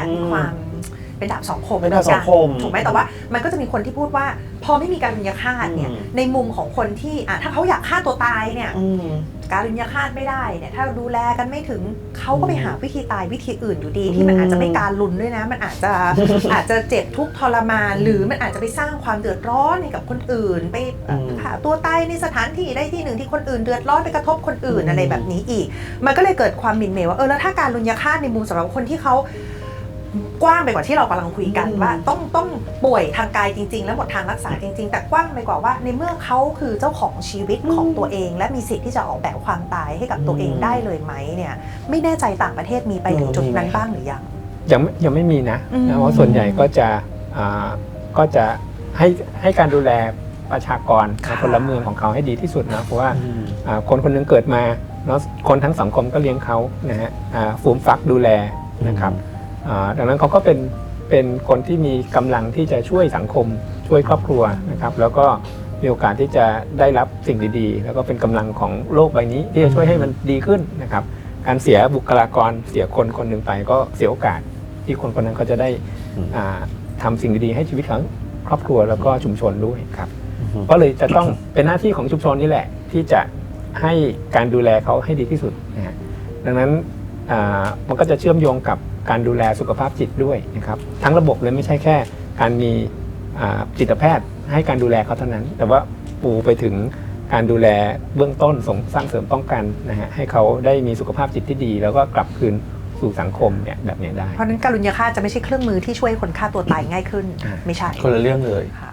อะอืมมีความเป็นดาบสองคมเป็นดาบสองคมถูกไหมแต่ว่ามันก็จะมีคนที่พูดว่า พอไม่มีการลุญยฆาตเนี่ยอืมในมุมของคนที่อะถ้าเขาอยากฆ่าตัวตายเนี่ยอืมการลุญยฆาตไม่ได้เนี่ยถ้าดูแลกันไม่ถึงเขาก็ไปอืมหาวิธีตายวิธีอื่นอยู่ดี ที่มันอาจจะไม่การลุนด้วยนะ มันอาจจะอาจจะเจ็บทุกข์ทรมาน หรือมันอาจจะไปสร้างความเดือดร้อนให้กับคนอื่น ไปอืมฆ่าตัวตายในสถานที่ได้ที่หนึ่งที่คนอื่นเดือดร้อนไปกระทบคนอื่นอืมอะไรแบบนี้อีก มันก็เลยเกิดความหมินเหมว่าเออแล้วถ้าการลุญยฆาตในมุมสำหรับคนที่เขา กว้างไปกว่าที่เรากำลังคุยกันอืมว่า ต้องต้องป่วยทางกายจริง ๆ แล้วหมดทางรักษาจริง ๆ แต่กว้างไปกว่าว่า ในเมื่อเขาคือเจ้าของชีวิตของตัวเอง และมีสิทธิ์ที่จะออกแบบความตายให้กับตัวเองได้เลยไหมเนี่ยไม่แน่ใจต่างประเทศมีไปถึงจุดนั้นบ้างหรือยัง ยังไม่ยังไม่มีนะอืมนะเพราะส่วนใหญ่ก็จะอ่าก็จะให้ให้การดูแลประชากรค่ะพลเมืองของเขาให้ดีที่สุดนะเพราะว่าอืมอ่าคนคนหนึงเกิดมาเนาะคนทั้งสังคมก็เลี้ยงเขานะฮะอ่าฟูมฟักดูแลนะครับอ่า ดังนั้นเขาก็เป็นเป็นคนที่มีกำลังที่จะช่วยสังคมช่วยครอบครัวนะครับ แล้วก็มีโอกาสที่จะได้รับสิ่งดีๆ แล้วก็เป็นกำลังของโลกใบนี้ที่จะช่วยให้มันดีขึ้นนะครับ การเสียบุคลากรเสียคนคนหนึ่งไปก็เสียโอกาสที่คนคนนั้นก็จะได้อืมอ่าทำสิ่งดีๆให้ชีวิตของครอบครัวแล้วก็ชุมชนด้วยครับอืมก็เลยจะต้องเป็นหน้าที่ของชุมชนนี่แหละ ที่จะให้การดูแลเขาให้ดีที่สุดนะฮะดังนั้นอ่ามันก็จะเชื่อมโยงกับ การดูแลสุขภาพจิตด้วยนะครับทั้งระบบเลยไม่ใช่แค่ การมีอ่าจิตแพทย์ให้การดูแลเขาเท่านั้น แต่ว่าปูไปถึงการดูแลเบื้องต้นส่งสร้างเสริมป้องกันนะฮะให้เขาได้มีสุขภาพจิตที่ดี แล้วก็กลับคืนสู่สังคมเนี่ยแบบเนี้ยได้ เพราะฉะนั้นการลุญยฆาตจะไม่ใช่เครื่องมือที่ช่วยคนฆ่าตัวตายง่ายขึ้นอ่าไม่ใช่คนละเรื่องเลยค่ะ